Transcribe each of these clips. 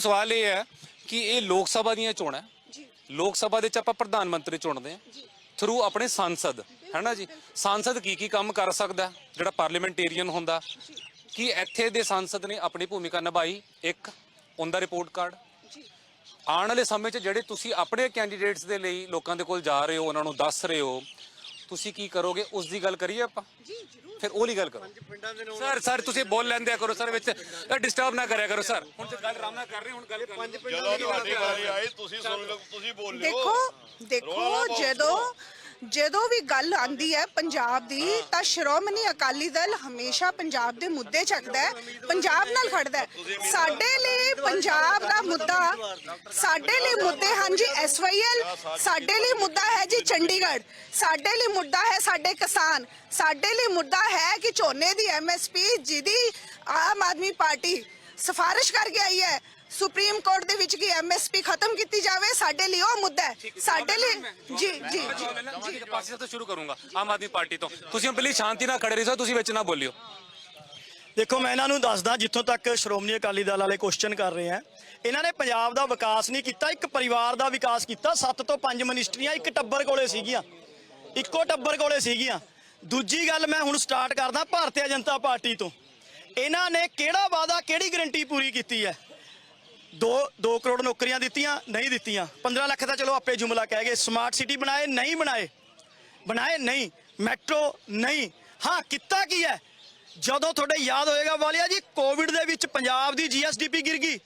ਸਵਾਲ ਇਹ ਹੈ ਕਿ ਇਹ ਲੋਕ ਸਭਾ ਦੀਆਂ ਚੋਣਾਂ ਜੀ। ਲੋਕ ਸਭਾ ਦੇ ਚ ਆਪਾਂ ਪ੍ਰਧਾਨ ਮੰਤਰੀ ਚੁਣਦੇ ਆ ਥਰੂ ਆਪਣੇ ਸੰਸਦ ਹੈਨਾ ਜੀ? ਸੰਸਦ ਕੀ ਕੀ ਕੰਮ ਕਰ ਸਕਦਾ? ਜਿਹੜਾ ਪਾਰਲੀਮੈਂਟੇਰੀਅਨ ਹੁੰਦਾ। ਕਿ ਇੱਥੇ ਦੇ ਸੰਸਦ ਨੇ ਆਪਣੀ ਭੂਮਿਕਾ ਨਿਭਾਈ? ਇੱਕ ਉਹਦਾ ਰਿਪੋਰਟ ਕਾਰਡ ਜੀ। ਆਉਣ ਵਾਲੇ ਸਮੇਂ 'ਚ ਜਿਹੜੇ ਤੁਸੀਂ ਆਪਣੇ ਕੈਂਡੀਡੇਟਸ ਦੇ ਲਈ ਲੋਕਾਂ ਦੇ ਕੋਲ ਜਾ ਰਹੇ ਹੋ ਉਹਨਾਂ ਨੂੰ ਦੱਸ ਰਹੇ ਹੋ ਤੁਸੀਂ ਕੀ ਕਰੋਗੇ? ਉਸ ਦੀ ਗੱਲ ਕਰੀਏ ਆਪਾਂ? ਜੀ ਜ਼ਰੂਰ। ਫਿਰ ਉਹ ਲਈ ਗੱਲ ਕਰੋ। ਸਰ ਸਰ ਤੁਸੀਂ ਬੋਲ ਲੈਂਦੇ ਕਰੋ ਸਰ ਵਿੱਚ ਡਿਸਟਰਬ ਨਾ ਕਰਿਆ ਕਰੋ ਸਰ। ਹੁਣ ਤੇ ਗੱਲ ਆਰਾਮ ਨਾਲ ਕਰ ਰਹੇ ਹੁਣ ਗੱਲ ਪੰਜ ਜਦੋਂ ਤੁਹਾਡੀ ਵਾਰੀ ਆਈ ਤੁਸੀਂ ਸੁਣ ਲਓ ਤੁਸੀਂ ਬੋਲ ਲਿਓ। ਦੇਖੋ ਦੇਖੋ ਜਦੋਂ ਜਦੋਂ ਵੀ ਗੱਲ ਆਂਦੀ ਹੈ ਪੰਜਾਬ ਦੀ ਤਾਂ ਸ਼੍ਰੋਮਣੀ ਅਕਾਲੀ ਦਲ ਹਮੇਸ਼ਾ ਪੰਜਾਬ ਦੇ ਮੁੱਦੇ ਚੱਕਦਾ ਹੈ ਪੰਜਾਬ ਨਾਲ ਖੜਦਾ ਹੈ। ਸਾਡੇ ਲਈ ਪੰਜਾਬ ਦਾ ਮੁੱਦਾ ਸਾਡੇ ਲਈ ਮੁੱਦੇ ਹਨ ਜੀ ਐਸਵਾਈਐਲ ਸਾਡੇ ਲਈ ਮੁੱਦਾ ਹੈ ਜੀ ਚੰਡੀਗੜ੍ਹ ਸਾਡੇ ਲਈ ਮੁੱਦਾ ਹੈ ਸਾਡੇ ਕਿਸਾਨ ਸਾਡੇ ਲਈ ਮੁੱਦਾ ਹੈ ਕਿ ਝੋਨੇ ਦੀ ਐਮਐਸਪੀ ਜਿਹਦੀ ਆਮ ਆਦਮੀ ਪਾਰਟੀ ਸਿਫਾਰਿਸ਼ ਕਰਕੇ ਆਈ ਹੈ ਸੁਪਰੀਮ ਕੋਰਟ ਦੇ ਵਿੱਚ ਕਿ ਐਮਐਸਪੀ ਖਤਮ ਕੀਤੀ ਜਾਵੇ ਸਾਡੇ ਲਈ ਉਹ ਮੁੱਦਾ ਹੈ। ਸਾਡੇ ਲਈ ਜੀ ਜੀ ਜੀ। ਪਾਸੇ ਤੋਂ ਸ਼ੁਰੂ ਕਰੂੰਗਾ ਆਮ ਆਦਮੀ ਪਾਰਟੀ ਤੋਂ। ਤੁਸੀਂ ਪਹਿਲੀ ਸ਼ਾਂਤੀ ਨਾਲ ਖੜੇ ਰਹੋ ਤੁਸੀਂ ਵਿੱਚ ਨਾ ਬੋਲਿਓ। ਦੇਖੋ, ਮੈਂ ਇਹਨਾਂ ਨੂੰ ਦੱਸਦਾ ਜਿੱਥੋਂ ਤੱਕ ਸ਼੍ਰੋਮਣੀ ਅਕਾਲੀ ਦਲ ਵਾਲੇ ਕੁਐਸਚਨ ਕਰ ਰਹੇ ਆ। ਇਹਨਾਂ ਨੇ ਪੰਜਾਬ ਦਾ ਵਿਕਾਸ ਨਹੀਂ ਕੀਤਾ, ਇੱਕ ਪਰਿਵਾਰ ਦਾ ਵਿਕਾਸ ਕੀਤਾ। ਸੱਤ ਤੋਂ ਪੰਜ ਮਿਨਿਸਟਰੀਆਂ ਇੱਕ ਟੱਬਰ ਕੋਲੇ ਸੀਗੀਆਂ। ਇੱਕੋ ਟੱਬਰ ਕੋਲੇ ਸੀਗੀਆਂ। ਦੂਜੀ ਗੱਲ ਮੈਂ ਹੁਣ ਸਟਾਰਟ ਕਰਦਾ ਭਾਰਤੀ ਜਨਤਾ ਪਾਰਟੀ ਤੋਂ। ਇਹਨਾਂ ਨੇ ਕਿਹੜਾ ਵਾਅਦਾ, ਕਿਹੜੀ ਗਰੰਟੀ ਪੂਰੀ ਕੀਤੀ ਹੈ? 2 2 ਕਰੋੜ ਨੌਕਰੀਆਂ ਦਿੱਤੀਆਂ, ਨਹੀਂ ਦਿੱਤੀਆਂ। 15 ਲੱਖ ਤਾਂ ਚਲੋ ਆਪੇ ਜੁਮਲਾ ਕਹਿ ਗਏ। ਸਮਾਰਟ ਸਿਟੀ ਬਣਾਏ, ਨਹੀਂ ਬਣਾਏ। ਬਣਾਏ ਨਹੀਂ। ਮੈਟਰੋ ਨਹੀਂ। ਹਾਂ, ਕੀਤਾ ਕੀ ਹੈ? ਜਦੋਂ ਤੁਹਾਡੇ ਯਾਦ ਹੋਏਗਾ ਵਾਲਿਆ ਜੀ ਕੋਵਿਡ ਦੇ ਵਿੱਚ ਪੰਜਾਬ ਦੀ ਜੀਐਸਡੀਪੀ ਗਿਰ ਗਈ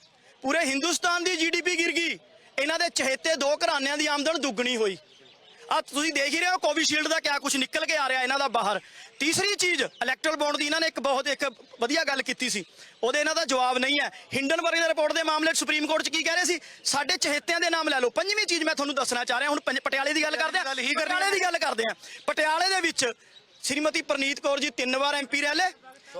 ਪੂਰੇ ਹਿੰਦੁਸਤਾਨ ਦੀ ਜੀਡੀਪੀ ਗਿਰ ਗਈ ਇਹਨਾਂ ਦੇ ਚਹੇਤੇ ਦੋ ਘਰਾਣਿਆਂ ਦੀ ਆਮਦਨ ਦੁੱਗਣੀ ਹੋਈ। ਆ ਤੁਸੀਂ ਦੇਖ ਹੀ ਰਹੇ ਹੋ ਕੋਵਿਸ਼ੀਲਡ ਦਾ ਕਿਆ ਕੁਝ ਨਿਕਲ ਕੇ ਆ ਰਿਹਾ ਇਹਨਾਂ ਦਾ ਬਾਹਰ। ਤੀਸਰੀ ਚੀਜ਼ ਇਲੈਕਟਰਲ ਬੌਂਡ ਦੀ ਇਹਨਾਂ ਨੇ ਇੱਕ ਬਹੁਤ ਇੱਕ ਵਧੀਆ ਗੱਲ ਕੀਤੀ ਸੀ। ਉਹਦੇ ਇਹਨਾਂ ਦਾ ਜਵਾਬ ਨਹੀਂ ਹੈ। ਹਿੰਡਨਬਰਗ ਦੇ ਰਿਪੋਰਟ ਦੇ ਮਾਮਲੇ 'ਚ ਸੁਪਰੀਮ ਕੋਰਟ 'ਚ ਕੀ ਕਹਿ ਰਹੇ ਸੀ? ਸਾਡੇ ਚਹੇਤਿਆਂ ਦੇ ਨਾਮ ਲੈ ਲਓ। ਪੰਜਵੀਂ ਚੀਜ਼ ਮੈਂ ਤੁਹਾਨੂੰ ਦੱਸਣਾ ਚਾਹ ਰਿਹਾ ਹੁਣ ਪਟਿਆਲੇ ਦੀ ਗੱਲ ਕਰਦੇ ਆ ਪਟਿਆਲੇ ਦੀ ਗੱਲ ਕਰਦੇ ਆ ਪਟਿਆਲੇ ਦੇ ਵਿੱਚ ਸ਼੍ਰੀਮਤੀ ਪ੍ਰਨੀਤ ਕੌਰ ਜੀ ਤਿੰਨ ਵਾਰ ਐਮਪੀ ਰਹਿ ਲੈ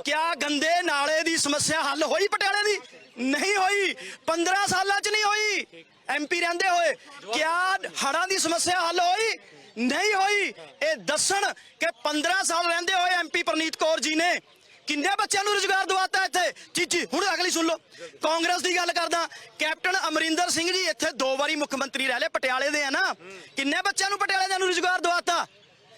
ਕਿਆ ਗੰਦੇ ਨਾਲੇ ਦੀ ਸਮੱਸਿਆ ਹੱਲ ਹੋਈ ਪਟਿਆਲੇ ਦੀ? ਨਹੀਂ ਹੋਈ। 15 ਸਾਲਾਂ 'ਚ ਨਹੀਂ ਹੋਈ। ਐਮਪੀ ਰਹਿੰਦੇ ਹੋਏ। ਕਿਆ ਹੜਾਂ ਦੀ ਸਮੱਸਿਆ ਹੱਲ ਹੋਈ? ਨਹੀਂ ਹੋਈ। ਇਹ ਦੱਸਣ ਕਿ 15 ਸਾਲ ਰਹਿੰਦੇ ਹੋਏ ਐਮਪੀ ਪ੍ਰਨੀਤ ਕੌਰ ਜੀ ਨੇ ਕਿੰਨੇ ਬੱਚਿਆਂ ਨੂੰ ਰੁਜ਼ਗਾਰ ਦਵਾਤਾ ਇੱਥੇ? ਜੀ ਜੀ ਹੁਣ ਅਗਲੀ ਸੁਣ ਲਓ। ਕਾਂਗਰਸ ਦੀ ਗੱਲ ਕਰਦਾ। ਕੈਪਟਨ ਅਮਰਿੰਦਰ ਸਿੰਘ ਜੀ ਇੱਥੇ ਦੋ ਵਾਰੀ ਮੁੱਖ ਮੰਤਰੀ ਰਹਿ ਲਏ, ਪਟਿਆਲੇ ਦੇ ਆ ਨਾ। ਕਿੰਨੇ ਬੱਚਿਆਂ ਨੂੰ ਪਟਿਆਲੇ ਦੇ ਨੂੰ ਰੁਜ਼ਗਾਰ ਦਵਾਤਾ?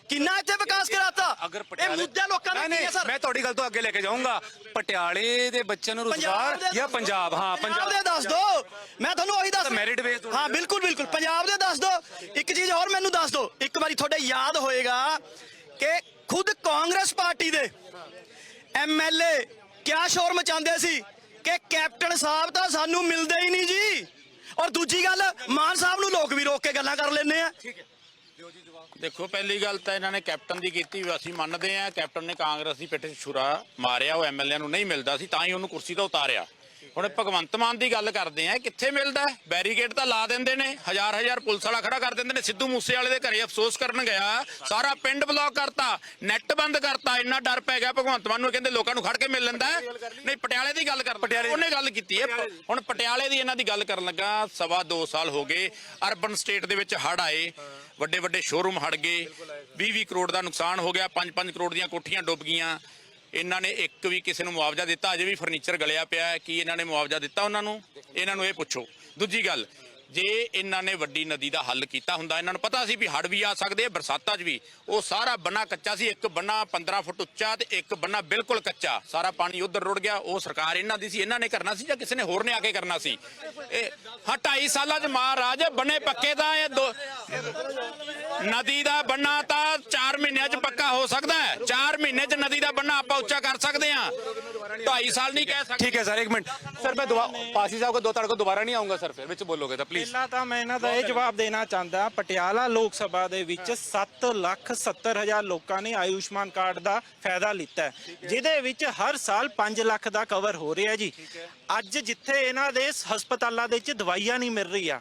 ਕਿੰਨਾ ਇੱਥੇ ਵਿਕਾਸ ਕਰਾਤਾ? ਅਗਰ ਇਹ ਮੁੱਦੇ ਲੋਕਾਂ ਨੂੰ ਨਹੀਂ ਕੀ ਹੈ ਸਰ? ਮੈਂ ਤੁਹਾਡੀ ਗੱਲ ਤੋਂ ਅੱਗੇ ਲੈ ਕੇ ਜਾਊਂਗਾ। ਪਟਿਆਲੇ ਦੇ ਬੱਚਿਆਂ ਨੂੰ ਰੋਜ਼ਗਾਰ ਦੇ ਜਾਂ ਪੰਜਾਬ? ਹਾਂ ਪੰਜਾਬ ਦੇ ਦੱਸ ਦੋ। ਮੈਂ ਤੁਹਾਨੂੰ ਉਹੀ ਦੱਸ merit based ਹੋਣਾ ਹਾਂ ਬਿਲਕੁਲ ਬਿਲਕੁਲ। ਪੰਜਾਬ ਦੇ ਦੱਸ ਦੋ। ਇੱਕ ਚੀਜ਼ ਹੋਰ ਮੈਨੂੰ ਦੱਸ ਦੋ। ਇੱਕ ਵਾਰੀ ਤੁਹਾਡੇ ਯਾਦ ਹੋਏਗਾ ਕਿ ਖੁਦ ਕਾਂਗਰਸ ਪਾਰਟੀ ਦੇ ਐਮਐਲਏ ਕਿਆ ਸ਼ੋਰ ਮਚਾਉਂਦੇ ਸੀ ਕਿ ਕੈਪਟਨ ਸਾਹਿਬ ਤਾਂ ਸਾਨੂੰ ਮਿਲਦੇ ਹੀ ਨਹੀਂ ਜੀ। ਔਰ ਦੂਜੀ ਗੱਲ ਮਾਨ ਸਾਹਿਬ ਨੂੰ ਲੋਕ ਵੀ ਰੋਕ ਕੇ ਗੱਲਾਂ ਕਰ ਲੈਂਦੇ ਆ। ਦੇਖੋ, ਪਹਿਲੀ ਗੱਲ ਤਾਂ ਇਹਨਾਂ ਨੇ ਕੈਪਟਨ ਦੀ ਕੀਤੀ ਅਸੀਂ ਮੰਨਦੇ ਆ ਕੈਪਟਨ ਨੇ ਕਾਂਗਰਸ ਦੀ ਪਿੱਠ 'ਚ ਛੁਰਾ ਮਾਰਿਆ, ਉਹ ਐਮਐਲਏ ਨੂੰ ਨਹੀਂ ਮਿਲਦਾ ਸੀ, ਤਾਂ ਹੀ ਉਹਨੂੰ ਕੁਰਸੀ ਤੋਂ ਉਤਾਰਿਆ। ਹੁਣ ਭਗਵੰਤ ਮਾਨ ਦੀ ਗੱਲ ਕਰਦੇ ਆ ਕਿੱਥੇ ਮਿਲਦਾ? ਬੈਰੀਕੇਡ ਤਾਂ ਲਾ ਦਿੰਦੇ ਨੇ ਹਜ਼ਾਰ ਹਜ਼ਾਰ ਪੁਲਿਸ ਵਾਲਾ ਖੜਾ ਕਰ ਦਿੰਦੇ ਨੇ ਸਿੱਧੂ ਮੂਸੇ ਵਾਲੇ ਦੇ ਘਰੇ ਅਫਸੋਸ ਕਰਨ ਗਿਆ ਸਾਰਾ ਪਿੰਡ ਬਲੌਕ ਕਰਤਾ ਨੈੱਟ ਬੰਦ ਕਰਤਾ ਇੰਨਾ ਡਰ ਪੈ ਗਿਆ ਭਗਵੰਤ ਮਾਨ ਨੂੰ ਕਹਿੰਦੇ ਲੋਕਾਂ ਨੂੰ ਖੜ ਕੇ ਮਿਲ ਲੈਂਦਾ। ਨਹੀਂ ਪਟਿਆਲੇ ਦੀ ਗੱਲ ਕਰ ਪਟਿਆਲੇ ਉਹਨੇ ਗੱਲ ਕੀਤੀ ਹੈ ਹੁਣ ਪਟਿਆਲੇ ਦੀ ਇਹਨਾਂ ਦੀ ਗੱਲ ਕਰਨ ਲੱਗਾ ਸਵਾ 2 ਸਾਲ ਹੋ ਗਏ ਅਰਬਨ ਸਟੇਟ ਦੇ ਵਿੱਚ ਹੜ ਆਏ ਵੱਡੇ ਵੱਡੇ ਸ਼ੋਰੂਮ ਹੜ ਗਏ 20-20 ਕਰੋੜ ਦਾ ਨੁਕਸਾਨ ਹੋ ਗਿਆ 5-5 ਕਰੋੜ ਦੀਆਂ ਕੋਠੀਆਂ ਡੁੱਬ ਗਈਆਂ ਇਹਨਾਂ ਨੇ ਇੱਕ ਵੀ ਕਿਸੇ ਨੂੰ ਮੁਆਵਜ਼ਾ ਦਿੱਤਾ, ਅਜੇ ਵੀ ਫਰਨੀਚਰ ਗਲਿਆ ਪਿਆ ਹੈ, ਕੀ ਇਹਨਾਂ ਨੇ ਮੁਆਵਜ਼ਾ ਦਿੱਤਾ ਉਹਨਾਂ ਨੂੰ? ਇਹਨਾਂ ਨੂੰ ਇਹ ਪੁੱਛੋ। ਦੂਜੀ ਗੱਲ ਜੇ ਇਹਨਾਂ ਨੇ ਵੱਡੀ ਨਦੀ ਦਾ ਹੱਲ ਕੀਤਾ ਹੁੰਦਾ ਇਹਨਾਂ ਨੂੰ ਪਤਾ ਸੀ ਵੀ ਹੜ ਵੀ ਆ ਸਕਦੇ ਆ ਬਰਸਾਤਾਂ 'ਚ ਵੀ ਉਹ ਸਾਰਾ ਬੰਨਾ ਕੱਚਾ ਸੀ ਇੱਕ ਬੰਨਾ 15 ਫੁੱਟ ਉੱਚਾ ਤੇ ਇੱਕ ਬੰਨਾ ਬਿਲਕੁਲ ਕੱਚਾ ਸਾਰਾ ਪਾਣੀ ਉਧਰ ਰੁੜ ਗਿਆ ਉਹ ਸਰਕਾਰ ਇਹਨਾਂ ਦੀ ਸੀ ਇਹਨਾਂ ਨੇ ਕਰਨਾ ਸੀ ਜਾਂ ਕਿਸੇ ਨੇ ਹੋਰ ਨੇ ਆ ਕੇ ਕਰਨਾ ਸੀ ਇਹ ਹਾਂ 2.5 ਸਾਲਾਂ 'ਚ ਮਹਾਰਾਜ ਬਣੇ ਪੱਕੇ ਤਾਂ ਇਹ ਦੋ ਨਦੀ ਦਾ ਬੰਨਾ ਤਾਂ 4 ਮਹੀਨਿਆਂ 'ਚ ਪੱਕਾ ਹੋ ਸਕਦਾ ਹੈ 4 ਮਹੀਨੇ 'ਚ ਨਦੀ ਦਾ ਬੰਨਾ ਆਪਾਂ ਉੱਚਾ ਕਰ ਸਕਦੇ ਹਾਂ 2.5 ਸਾਲ ਨਹੀਂ ਕਹਿ ਸਕਦੇ ठीक है सर एक मिनट सर मैं दोबारा पासी साहब को दो ताड़ को दोबारा नहीं आऊंगा सर फिर विच बोलोगे तो प्लीज ਪਹਿਲਾਂ ਤਾਂ ਮੈਂ ਇਹਨਾਂ ਦਾ ਇਹ ਜਵਾਬ ਦੇਣਾ ਚਾਹੁੰਦਾ ਪਟਿਆਲਾ ਲੋਕ ਸਭਾ ਦੇ ਵਿੱਚ 7 ਲੱਖ 70 ਹਜ਼ਾਰ ਲੋਕਾਂ ਨੇ ਆਯੁਸ਼ਮਾਨ ਕਾਰਡ ਦਾ ਫਾਇਦਾ ਲਿੱਤਾ ਹੈ ਜਿਹਦੇ ਵਿੱਚ ਹਰ ਸਾਲ 5 ਲੱਖ ਦਾ ਕਵਰ ਹੋ ਰਿਹਾ ਜੀ। ਅੱਜ ਜਿੱਥੇ ਇਹਨਾਂ ਦੇ ਹਸਪਤਾਲਾਂ ਦੇ ਵਿੱਚ ਦਵਾਈਆਂ ਨਹੀਂ ਮਿਲ ਰਹੀ ਆ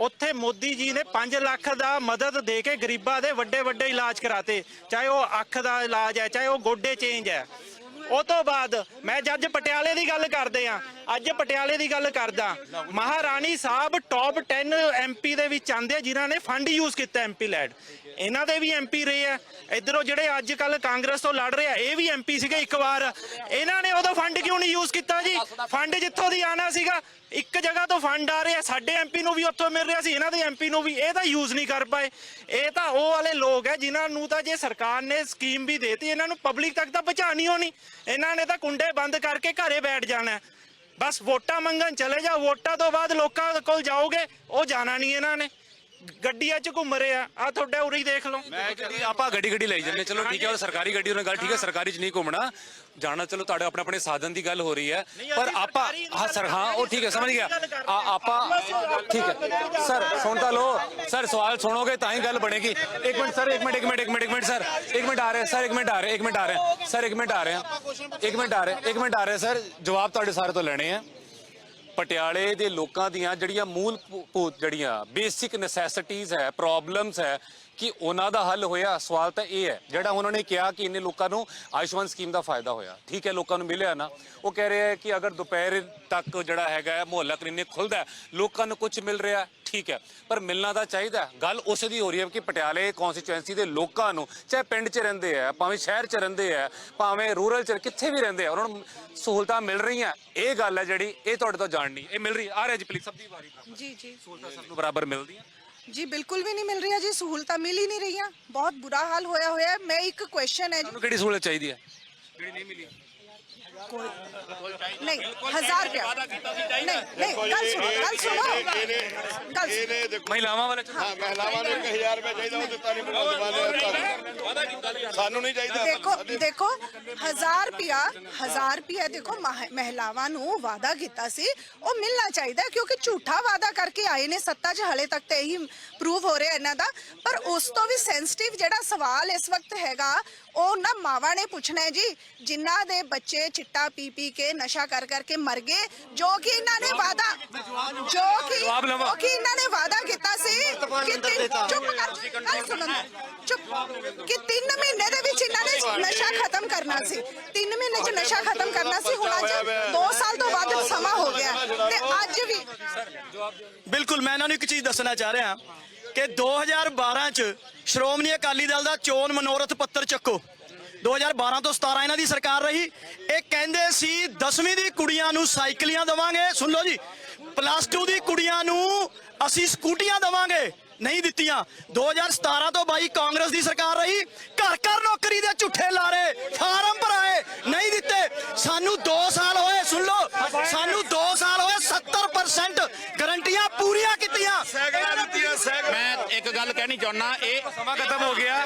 ਉੱਥੇ ਮੋਦੀ ਜੀ ਨੇ 5 ਲੱਖ ਦਾ ਮਦਦ ਦੇ ਕੇ ਗਰੀਬਾਂ ਦੇ ਵੱਡੇ ਵੱਡੇ ਇਲਾਜ ਕਰਾਤੇ ਚਾਹੇ ਉਹ ਅੱਖ ਦਾ ਇਲਾਜ ਹੈ ਚਾਹੇ ਉਹ ਗੋਡੇ ਚੇਂਜ ਹੈ। ਉਹ ਤੋਂ ਬਾਅਦ ਮੈਂ ਜੱਜ ਪਟਿਆਲੇ ਦੀ ਗੱਲ ਕਰਦੇ ਆ ਅੱਜ ਪਟਿਆਲੇ ਦੀ ਗੱਲ ਕਰਦਾ। ਮਹਾਰਾਣੀ ਸਾਹਿਬ ਟੌਪ 10 ਐਮਪੀ ਦੇ ਵਿੱਚ ਆਂਦੇ ਆ, ਜਿਨ੍ਹਾਂ ਨੇ ਫੰਡ ਯੂਜ਼ ਕੀਤਾ ਐਮਪੀ ਲੈਡ ਇਹਨਾਂ ਦੇ ਵੀ ਐਮਪੀ ਰਹੇ ਆ। ਇਧਰੋਂ ਜਿਹੜੇ ਅੱਜ ਕੱਲ ਕਾਂਗਰਸ ਤੋਂ ਲੜ ਰਹੇ ਆ, ਇਹ ਵੀ ਐਮਪੀ ਸੀਗੇ ਇੱਕ ਵਾਰ। ਇਹਨਾਂ ਨੇ ਉਦੋਂ ਫੰਡ ਕਿਉਂ ਨਹੀਂ ਯੂਜ਼ ਕੀਤਾ ਜੀ? ਫੰਡ ਜਿੱਥੋਂ ਦੀ ਆਣਾ ਸੀਗਾ, ਇੱਕ ਜਗ੍ਹਾ ਤੋਂ ਫੰਡ ਆ ਰਿਹਾ, ਸਾਡੇ ਐਮਪੀ ਨੂੰ ਵੀ ਉੱਥੋਂ ਮਿਲ ਰਿਹਾ ਸੀ, ਇਹਨਾਂ ਦੇ ਐਮਪੀ ਨੂੰ ਵੀ। ਇਹ ਤਾਂ ਯੂਜ਼ ਨਹੀਂ ਕਰ ਪਾਏ। ਇਹ ਤਾਂ ਉਹ ਵਾਲੇ ਲੋਕ ਹੈ ਜਿਨ੍ਹਾਂ ਨੂੰ ਤਾਂ ਜੇ ਸਰਕਾਰ ਨੇ ਸਕੀਮ ਵੀ ਦੇਤੀ, ਇਹਨਾਂ ਨੂੰ ਪਬਲਿਕ ਤੱਕ ਤਾਂ ਪਹੁੰਚਾਣੀ ਹੋਣੀ। ਇਹਨਾਂ ਨੇ ਤਾਂ ਕੁੰਡੇ ਬੰਦ ਕਰਕੇ ਘਰੇ ਬੈਠ ਜਾਣਾ। ਬਸ ਵੋਟਾਂ ਮੰਗਣ ਚਲੇ ਜਾਓ। ਵੋਟਾਂ ਤੋਂ ਬਾਅਦ ਲੋਕਾਂ ਕੋਲ ਜਾਓਗੇ, ਉਹ ਜਾਣਾ ਨਹੀਂ ਇਹਨਾਂ ਨੇ। ਗੱਡੀਆਂ 'ਚ ਘੁੰਮ ਰਹੇ। ਆ ਆ ਤੁਹਾਡੇ ਉਰੀ ਦੇਖ ਲਓ। ਮੈਂ ਗੱਡੀ ਆਪਾਂ ਗੱਡੀ ਗੱਡੀ ਲਈ ਜੰਨੇ ਚਲੋ ਠੀਕ ਹੈ ਉਹ ਸਰਕਾਰੀ ਗੱਡੀ ਉਹਨਾਂ ਗੱਲ ਠੀਕ ਹੈ ਸਰਕਾਰੀ ਚ ਨਹੀਂ ਘੁੰਮਣਾ। ਜਾਣਾ ਚਲੋ ਤੁਹਾਡੇ ਆਪਣੇ ਆਪਣੇ ਸਾਧਨ ਦੀ ਗੱਲ ਹੋ ਰਹੀ ਹੈ। ਪਰ ਆਪਾਂ ਹਾਂ ਸਰ ਹਾਂ ਉਹ ਠੀਕ ਹੈ ਸਮਝ ਗਿਆ। ਆ- ਆਪਾਂ ਠੀਕ ਹੈ। ਸਰ ਸੁਣ ਤਾਂ ਲਓ। ਸਰ ਸਵਾਲ ਸੁਣੋਗੇ ਤਾਂ ਹੀ ਗੱਲ ਬਣੇਗੀ। ਇੱਕ ਮਿੰਟ ਸਰ ਇੱਕ ਮਿੰਟ ਇੱਕ ਮਿੰਟ ਇੱਕ ਮਿੰਟ ਇੱਕ ਮਿੰਟ ਸਰ। ਇੱਕ ਮਿੰਟ ਆ ਰਹੇ ਸਰ ਇੱਕ ਮਿੰਟ ਆ ਰਹੇ ਇੱਕ ਮਿੰਟ ਆ ਰਹੇ। ਸਰ ਇੱਕ ਮਿੰਟ ਆ ਰਹੇ। ਇੱਕ ਮਿੰਟ ਆ ਰਹੇ ਇੱਕ ਮਿੰਟ ਆ ਰਹੇ ਸਰ। ਜਵਾਬ ਤੁਹਾਡੇ ਸਾਰੇ ਤੋਂ ਲੈਣੇ ਆ। ਪਟਿਆਲੇ ਦੇ ਲੋਕਾਂ ਦੀਆਂ ਜਿਹੜੀਆਂ ਮੂਲ ਭੂਤ ਜਿਹੜੀਆਂ ਬੇਸਿਕ ਨੈਸੈਸਿਟੀਜ਼ ਹੈ ਪ੍ਰੋਬਲਮਸ ਹੈ, ਕਿ ਉਹਨਾਂ ਦਾ ਹੱਲ ਹੋਇਆ। ਸਵਾਲ ਤਾਂ ਇਹ ਹੈ, ਜਿਹੜਾ ਉਹਨਾਂ ਨੇ ਕਿਹਾ ਕਿ ਇੰਨੇ ਲੋਕਾਂ ਨੂੰ ਆਯੁਸ਼ਮਾਨ ਸਕੀਮ ਦਾ ਫਾਇਦਾ ਹੋਇਆ। ਠੀਕ ਹੈ, ਲੋਕਾਂ ਨੂੰ ਮਿਲਿਆ ਨਾ। ਉਹ ਕਹਿ ਰਿਹਾ ਹੈ ਕਿ ਅਗਰ ਦੁਪਹਿਰ ਤੱਕ ਜਿਹੜਾ ਹੈਗਾ ਮੁਹੱਲਾ ਕਲੀਨਿਕ ਖੁੱਲਦਾ ਲੋਕਾਂ ਨੂੰ ਕੁਝ ਮਿਲ ਰਿਹਾ ਠੀਕ ਹੈ ਪਰ ਮਿਲਣਾ ਤਾਂ ਚਾਹੀਦਾ। ਗੱਲ ਉਸੇ ਦੀ ਹੋ ਰਹੀ ਹੈ ਕਿ ਪਟਿਆਲੇ ਕੌਂਸਟੀਚੁਐਂਸੀ ਦੇ ਲੋਕਾਂ ਨੂੰ ਚਾਹੇ ਪਿੰਡ 'ਚ ਰਹਿੰਦੇ ਆ ਭਾਵੇਂ ਸ਼ਹਿਰ 'ਚ ਰਹਿੰਦੇ ਆ ਭਾਵੇਂ ਰੂਰਲ 'ਚ ਕਿੱਥੇ ਵੀ ਰਹਿੰਦੇ ਆ ਉਹਨਾਂ ਨੂੰ ਸਹੂਲਤਾਂ ਮਿਲ ਰਹੀਆਂ। ਇਹ ਗੱਲ ਹੈ ਜਿਹੜੀ ਇਹ ਤੁਹਾਡੇ ਤੋਂ ਜਾਣਨੀ ਇਹ ਮਿਲ ਰਹੀ ਆ ਰਿਹਾ ਜੀ ਪਲੀਜ਼ ਸਭ ਦੀ ਵਾਰੀ ਜੀ ਜੀ। ਸਹੂਲਤਾਂ ਸਭ ਨੂੰ ਬਰਾਬਰ ਮਿਲਦੀਆਂ। ਜੀ ਬਿਲਕੁਲ ਵੀ ਨਹੀਂ ਮਿਲ ਰਹੀਆਂ ਜੀ ਸਹੂਲਤਾਂ ਮਿਲ ਹੀ ਨਹੀਂ ਰਹੀਆਂ। ਬਹੁਤ ਬੁਰਾ ਹਾਲ ਹੋਇਆ ਹੋਇਆ। ਮੈਂ ਇੱਕ ਕੁਐਸਚਨ ਹੈ ਜੀ। ਤੁਹਾਨੂੰ ਕਿਹੜੀ ਸਹੂਲਤ ਚਾਹੀਦੀ ਹੈ? ਜਿਹੜੀ ਨਹੀਂ ਮਿਲੀ। ਨਹੀਂ 1000 ਰੁਪਇਆ। ਨਹੀਂ ਨਹੀਂ ਗੱਲ ਸੁਣੋ ਗੱਲ ਸੁਣੋ। ਗੱਲ ਸੁਣੋ। ਇਹਨੇ ਦੇਖੋ ਮਹਿਲਾਵਾਂ ਵਾਲੇ ਹਾਂ ਮਹਿਲਾਵਾਂ ਨੂੰ 1000 ਰੁਪਏ ਚਾਹੀਦਾ ਉਹ ਦਿੱਤਾ ਨਹੀਂ ਭਗਵੰਤ ਮਾਨ ਨੇ ਸਾਨੂੰ ਨਹੀਂ ਚਾਹੀਦਾ। ਦੇਖੋ ਦੇਖੋ 1000 ਰੁਪਿਆ 1000 ਰੁਪਿਆ ਦੇਖੋ ਮਹ- ਮਹਿਲਾਵਾਂ ਨੂੰ ਵਾਅਦਾ ਕੀਤਾ ਸੀ। ਉਹ ਮਿਲਣਾ ਚਾਹੀਦਾ ਹੈ ਕਿਉਂਕਿ ਝੂਠਾ ਵਾਅਦਾ ਕਰਕੇ ਆਏ ਨੇ। ਸੱਤਾ 'ਚ ਹਲੇ ਤੱਕ ਤੇ ਇਹੀ ਪ੍ਰੂਵ ਹੋ ਰਿਹਾ ਇਹਨਾਂ ਦਾ। ਪਰ ਉਸ ਤੋਂ ਵੀ ਸੈਂਸਿਟਿਵ ਜਿਹੜਾ ਸਵਾਲ ਇਸ ਵਕਤ ਹੈਗਾ ਉਹ ਨਾ ਮਾਵਾਂ ਨੇ ਪੁੱਛਣਾ ਹੈ ਜੀ। ਜਿਨ੍ਹਾਂ ਦੇ ਬੱਚੇ ਚਿੱਟਾ ਪੀ ਪੀ ਕੇ ਨਸ਼ਾ ਕਰ ਕਰਕੇ ਮਰ ਗਏ ਜੋ ਕਿ ਇਹਨਾਂ ਨੇ ਵਾਅਦਾ ਜੋ ਕਿ ਜਵਾਬ ਲਵਾਂ। ਜੋ ਕਿ ਇਹਨਾਂ ਨੇ ਵਾਅਦਾ ਕੀਤਾ ਸੀ ਕਿ ਤਿੰਨ ਚੁੱਪ ਕਰ ਗੱਲ ਸੁਣਨ ਦਿਓ। ਚੁੱਪ। ਕਿ 3 ਮਹੀਨੇ ਦੇ ਵਿੱਚ ਇਹਨਾਂ ਨੇ ਨਸ਼ਾ ਖਤਮ ਕਰਨਾ ਸੀ। 3 ਮਹੀਨੇ ਚ ਨਸ਼ਾ ਖਤਮ ਕਰਨਾ ਸੀ। ਹੁਣ ਅੱਜ 2 ਸਾਲ ਤੋਂ ਵੱਧ ਸਮਾਂ ਹੋ ਗਿਆ। ਤੇ ਅੱਜ ਵੀ ਬਿਲਕੁਲ ਮੈਂ ਇਹਨਾਂ ਨੂੰ ਇੱਕ ਚੀਜ਼ ਦੱਸਣਾ ਚਾਹ ਰਿਹਾ ਕਿ 2012 ਚ ਸ਼੍ਰੋਮਣੀ ਅਕਾਲੀ ਦਲ ਦਾ ਚੋਣ ਮਨੋਰਥ ਪੱਤਰ ਚੱਕੋ। 2012 ਤੋਂ 17 ਇਹਨਾਂ ਦੀ ਸਰਕਾਰ ਰਹੀ। ਇਹ ਕਹਿੰਦੇ ਸੀ 10ਵੀਂ ਦੀ ਕੁੜੀਆਂ ਨੂੰ ਸਾਈਕਲੀਆਂ ਦਵਾਂਗੇ। ਸੁਣ ਲਓ ਜੀ ਪਲੱਸ 2 ਦੀ ਕੁੜੀਆਂ ਨੂੰ ਅਸੀਂ ਸਕੂਟੀਆਂ ਦਵਾਂਗੇ। ਨਹੀਂ ਦਿੱਤੀਆਂ। 2017 ਤੋਂ 22 ਕਾਂਗਰਸ ਦੀ ਸਰਕਾਰ ਰਹੀ। ਘਰ ਘਰ ਨੌਕਰੀ ਦੇ ਝੁੱਠੇ ਲਾਰੇ ਫਾਰਮ ਭਰਾਏ ਨਹੀਂ ਦਿੱਤੇ। ਸਾਨੂੰ 2 ਸਾਲ ਹੋਏ ਸੁਣ ਲਓ। ਸਾਨੂੰ 2 ਸਾਲ ਹੋਏ 70% ਗਰੰਟੀਆਂ ਪੂਰੀਆਂ ਕੀਤੀਆਂ। ਮੈਂ ਇੱਕ ਗੱਲ ਕਹਿਣੀ ਚਾਹੁੰਦਾ ਇਹ ਸਮਾਂ ਖਤਮ ਹੋ ਗਿਆ।